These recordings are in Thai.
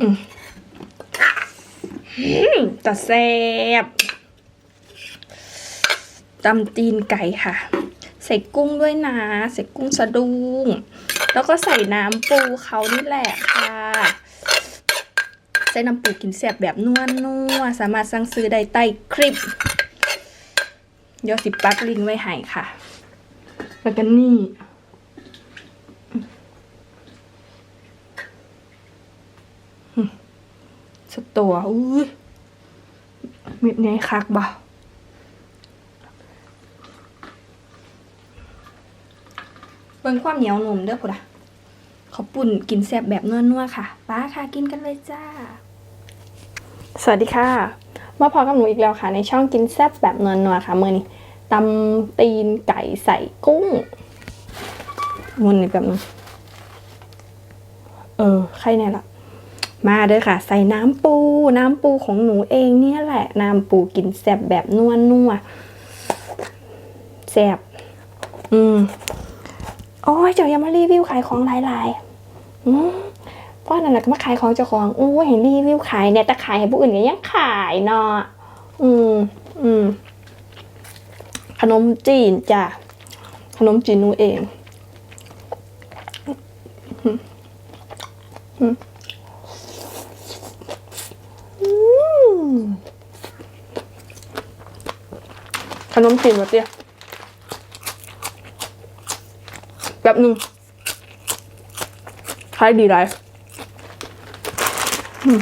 อืมอืมแซบตำตีนไก่ค่ะ ใส่กุ้งด้วยนะ ใส่กุ้งสะดุ้ง แล้วก็ใส่น้ำปูเขานี่แหละค่ะ ใส่น้ำปูกินแซบแบบนัวนัวๆสามารถสั่งซื้อได้ใต้คลิปยวสิปักลิงไว้ให้ค่ะแล้วก็นี่ สตัวอุ้ยมิดไงคักบ่เบิ่งความเหนียวหนุ่มเด้อพุดะเขาวปุ่นกินแซ่บแบบนัวๆค่ะ ป้าค่ะกินกันเลยจ้า สวัสดีค่ะมาพอกับหนูอีกแล้วค่ะ ในช่องกินแซ่บแบบนัวๆค่ะมือนี้ตำตีนไก่ใส่กุ้งมันนี่แบบนึงเออ ใครเนี่ยล่ะ มาเด้อค่ะ ใส่น้ำปู น้ำปูของหนูเองเนี่ยแหละ น้ำปูกินแซ่บแบบนัวนัวแซ่บอืมโอ้ยเจ้าอย่ามารีวิวขายของหลายๆอืมเพราะนั่นแหละก็มาขายของเจ้าของโอ้ยเห็นรีวิวขายเนี่ยแต่ขายให้ผู้อื่นก็ยังขายเนาะอืมอืมขนมจีนจ้ะขนมจีนหนูเอง อืมอืม อืม ขนมจีนแบบเนี้ยแบบหนึ่งขายดีไรอืม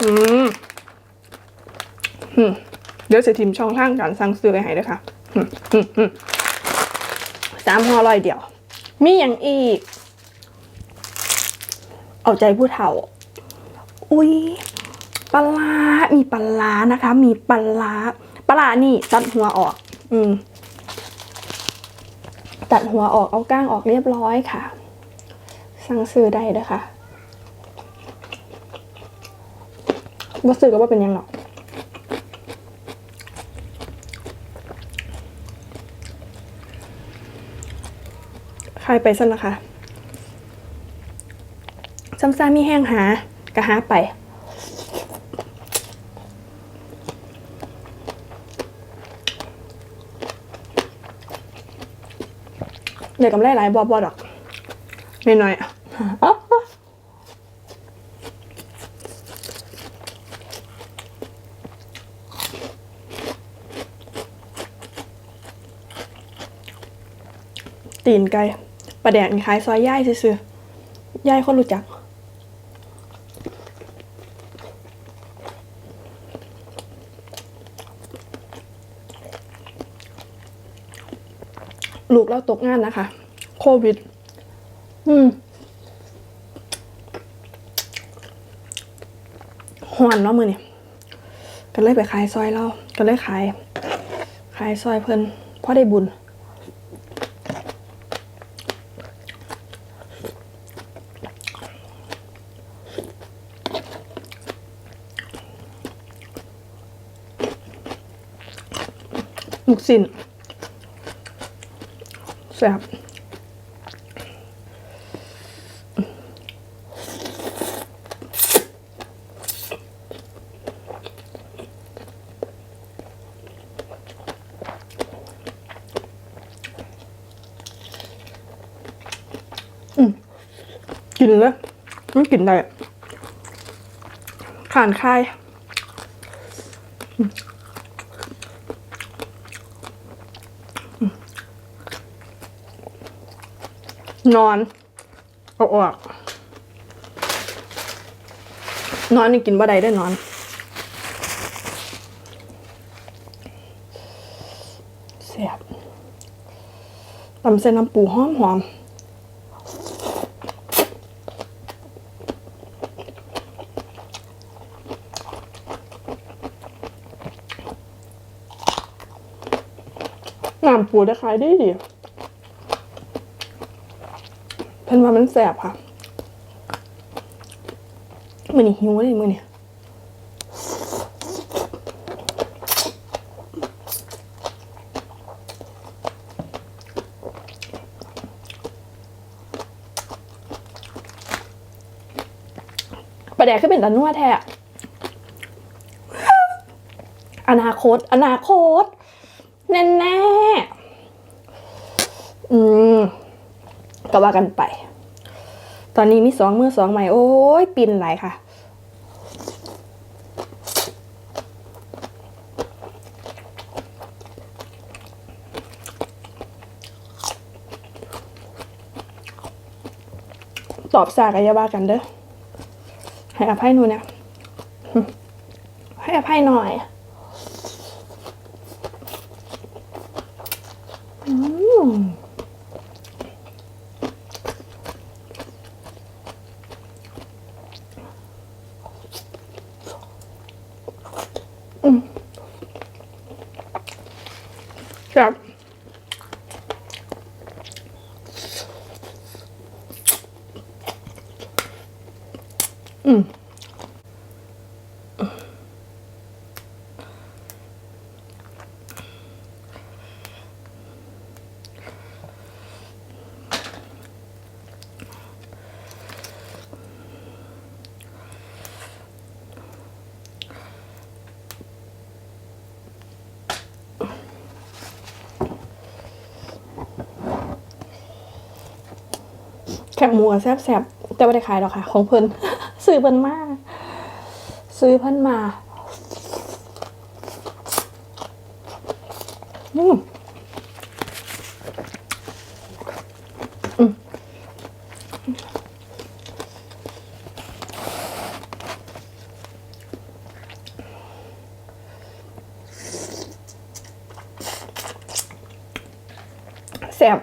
อืมอืมเดี๋ยวจะทิมช่องทางการสั่งซื้อไปให้ด้วยค่ะอืมอืมอืมสามห่อร้อยเดียว มีอย่างอีก เอาใจผู้เฒ่า อุ้ยปลามีปลานะคะ มีปลาร้า ลานี่ตัดหัวออก อืม ตัดหัวออกเอาก้างออกเรียบร้อยค่ะ สั่งซื้อได้เด้อค่ะว่าซื้อก็ว่าเป็นยังหรอกใครไปสั้นนะคะซ้ำๆมีแห้งหากะหาไป เดี๋ยกำไรหลายบอบอดอกน้อยอะตีนไก่ประแดกนี่ขายซอยย่ายซื่อย่ายคนรู้จัก เราตกงานนะคะ โควิด อืมหอนเนาะมือนี่ก็เลยไปขายซอยเราก็เลยขาย ขายซอยเพิ่นเพราะได้บุญลูกสินแซ่บกินเลยมันกินได้ขานคาย Mm-hmm. นอนเอาออกนอนนี่กินบ่ได้ได้นอน เสียบตำเส้นน้ำปูหอมหอมน้ำปูได้ขายดีดี เพิ่นว่ามันแสบค่ะมือนี่หิวเลยมือเนี่ยประแดกขึ้นเป็นตะนวดแท้อะอนาคต อนาคต แน่แน่อืม ก็ว่ากันไป ตอนนี้มีสองมือสองใหม่โอ้ยปินไหลค่ะ ตอบสากอยาบ้ากันเด้อให้อภัยหนูเนี่ยให้อภัยหน่อย อืม ครับ อืม แค บหมูกับแซบแซบแต่ไม่ได้ขายหรอกค่ะ ของเพิ่นซื้อเพิ่นมาซื้อเพิ่นมาอืมแซ่บ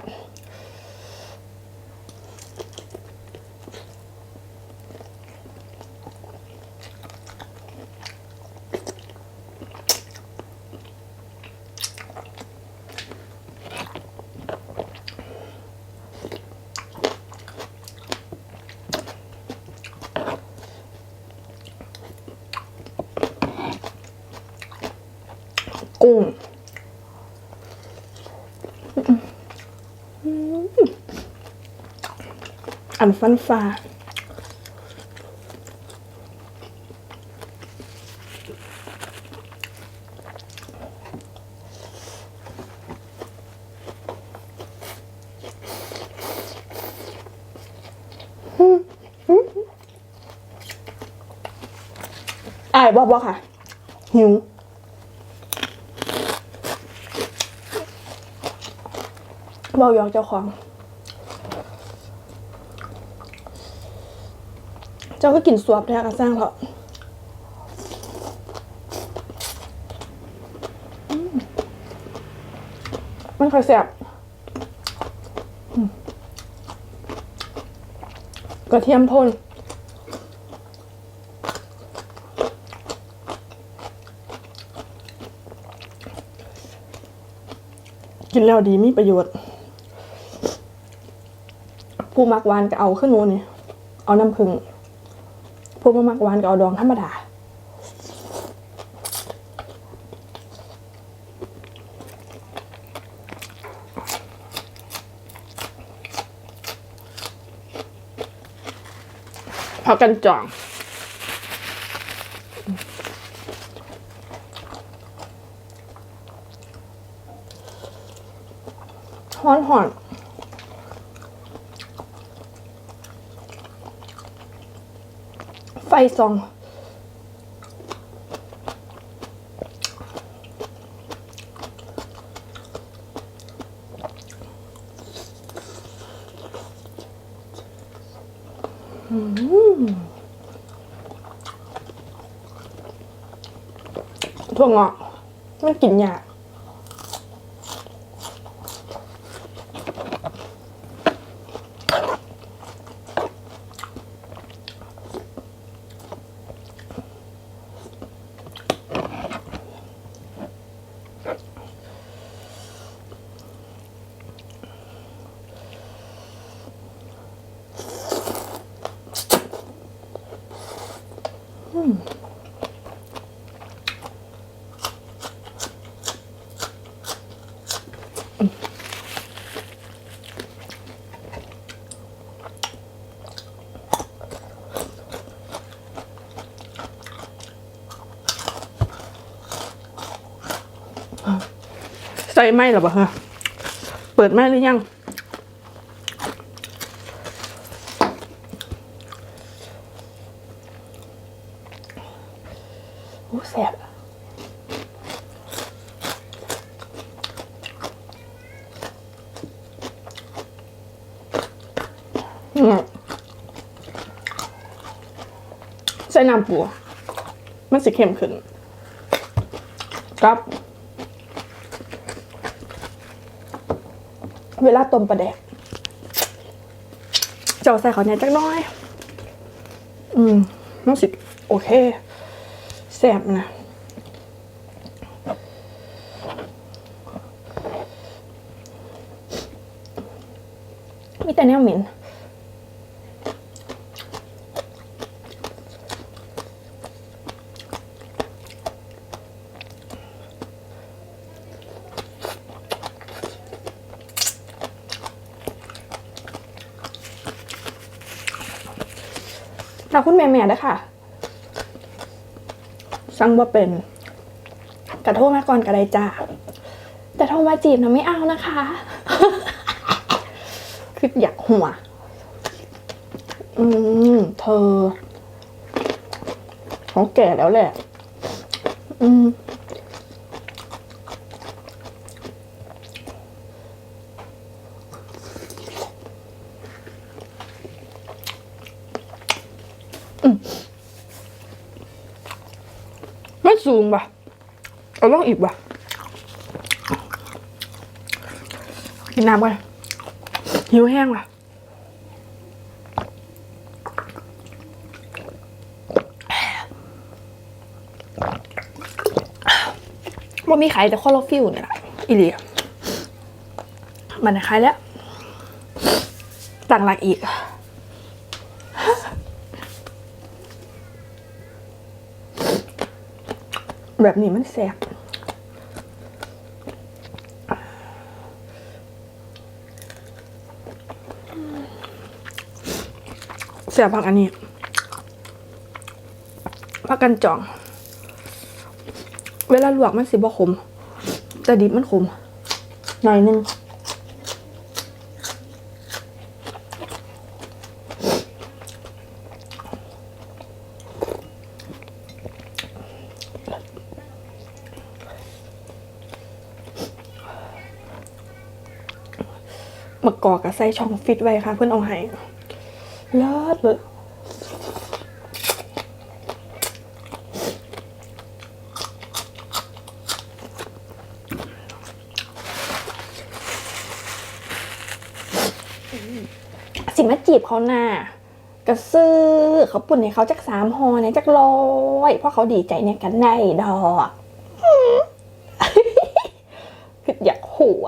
กุ้ง อันฟันฟ้าอายบอกบอค่ะ หิวเบายองเจ้าของ เจ้าก็กินสวบแท้กระสร้างเถอะอืมมันค่อยแสบอืมกระเทียมพ่นกินแล้วดีมีประโยชน์ ผู้มักวานก็เอาขึ้นนูนนี่เอาน้ำผึ้ง ผู้บ่มักหวานก็เอาดองธรรมดาพอกันจองฮ้อนหอน ไฟซองถั่วงอกมันกินยาก ใส่ไหมหรอเปะฮะ เปิดไหมหรือยัง ส่น้ำปูมันสิเข้มขึ้นครับ เวลาต้มปลาแดกเจ้าใส่เขาเนียจักน้อย อืมมันสิโอเคแซ่บนะมีแต่แนวเหม็น คุณแม่แม่ด้ค่ะ สั่งว่าเป็นกระโทษมาก่อนกระไดจ้าแต่โทรมาจีบนะไม่เอานะคะ คืออยากหัว อืม เธอเขาแก่แล้วแหละ อืม สูงป่ะเอาลองอีกป่ะกินน้ำกันหิวแห้งป่ะว่ามีขายแต่คอลอฟิลเนี่ยแหละอีเลียมันขายแล้วต่างหลักอีก แบบนี้มันแสบแสบผักอันนี้ผักกันจ่อง เวลาลวกมันสิบ่ขม แต่ดิบมันขมหน่อยนึง อกกับใส่ช่องฟิตไว้ค่ะ เพื่อนเอาให้เลิศเลยสิมาจีบเขาหน้ากระซื้อเขาปุ่นให้เขาจักสามหอเนี่ยจักร้อยเพราะเขาดีใจเนี่ยกันได้ดอกคืออยากหัว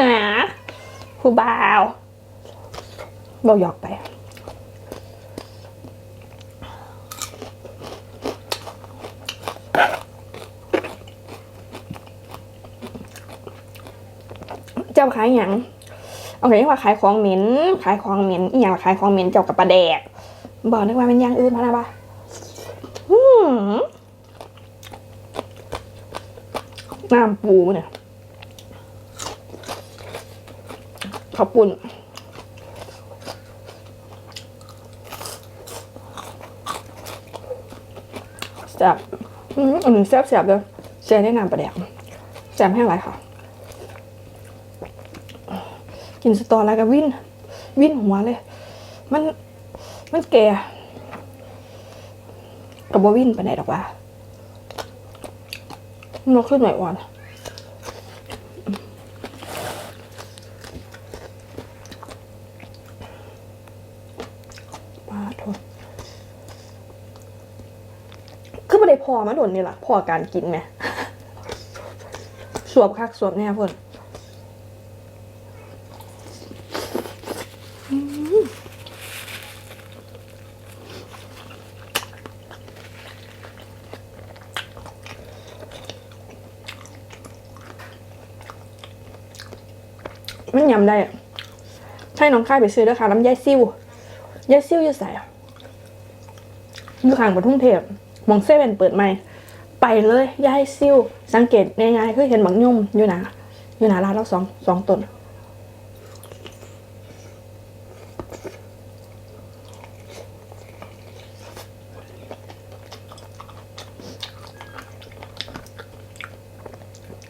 นะ ผู้บ่าวเราหยอกไป เจ้าขายหยังเอาไงว่าขายของเหม็น ขายของเหม็นอีหยังล่ะขายของเหม็นเจ้ากับปลาแดก บอกนึกว่าเป็นอย่างอื่นพะนะปะน้ำปูเนี่ย ข้าวปุ้นแซ่บอืมอันนี้แซ่บแซ่บเลยแซ่บได้นำปลาแดกแซ่บแห้งไรค่ะ กินสตอแล้วก็วิ่นวิ่นหัวเลย มันมันแก่กับว่าวิ่นไปไหนดอกว่ามันขึ้นไหนวะปาโทษคื อไม่ได้พอมาโดนนี่แหละพอการกินไหมสวบคักสวบแน่เพ่นอืมมันยำได้ให้น้องค่ายไปซื้อด้วยค่ะน้ำยายซิ่วยายซิ่วอยู่ใส่อยู่ข้างปทุ่งเทพ มองเซเว่นเปิดใหม่ ไปเลยย้ายซิวสังเกตง่ายๆคือเห็นบักยุ่มอยู่หนาอยู่หนาร้านเราสองสองต้น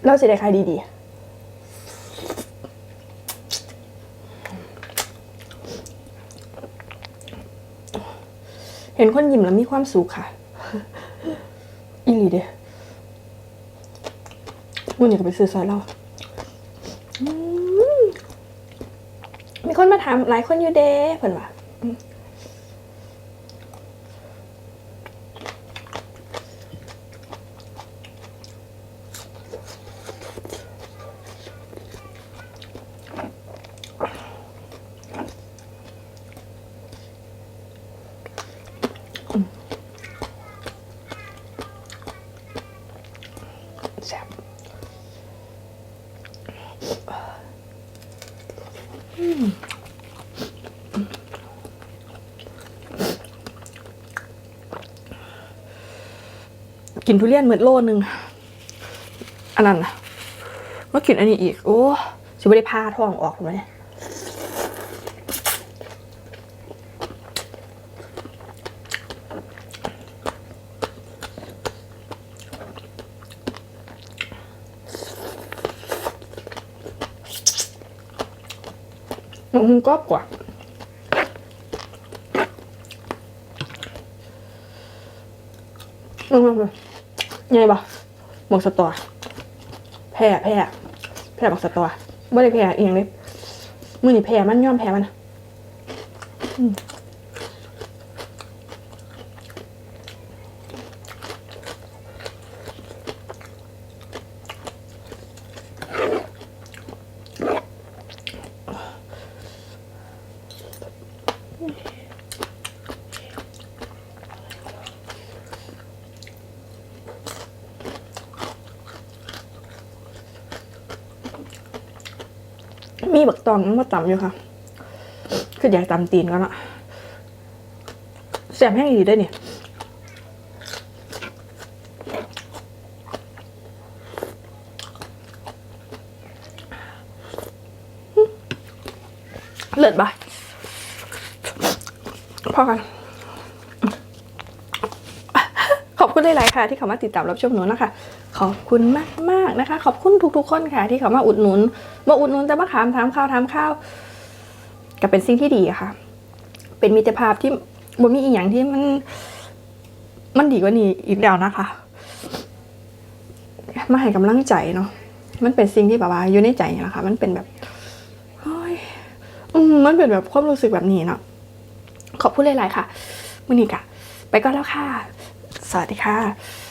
เราจะได้ขายดีๆเห็นคนยิ้มแล้วมีความสุขค่ะ อีหลีเด้วันนี้ก็ไปซื้อซอยเราอืมมีคนมาถามหลายคนอยู่เด้เพิ่นว่า แซ่บกินทุเรียนเหมือนโลนึง อันนั้นมากินอันนี้อีก โอ้สิไม่ได้พาท้องออกเลย มันก็กว่าอืมยังไงบ่หมกสตอแพ้แพ้แพ้บอกสตอบ่ได้แพ้เองเลยมือนี่แพ้มันย่อมแพ้มันนะอืม มีบักตองมันมาตำอยู่ค่ะ คืออยากตำตีนกันละแสบแห้งอีกได้เนี่ยเลิศปะพ อกัน ขอบคุณหลายๆค่ะ ที่เข้ามาติดตามรับชมหนูนะคะ ขอบคุณมากมากนะคะ ขอบคุณทุกๆคนค่ะ ที่เข้ามาอุดหนุน มาอุดหนุนแต่มาถามถามข้าวถามข้าวก็เป็นสิ่งที่ดีค่ะ เป็นมิตรภาพที่บ่มีอีกอย่างที่มัน มันดีกว่านี้อีกแล้วนะคะมาให้กำลังใจเนาะ มันเป็นสิ่งที่แบบว่าอยู่ในใจนี่แหละค่ะมันเป็นแบบมันเป็นแบบความรู้สึกแบบนี้เนาะ ขอบคุณหลายๆค่ะมือนี้กะไปก่อนแล้วค่ะ สวัสดีค่ะ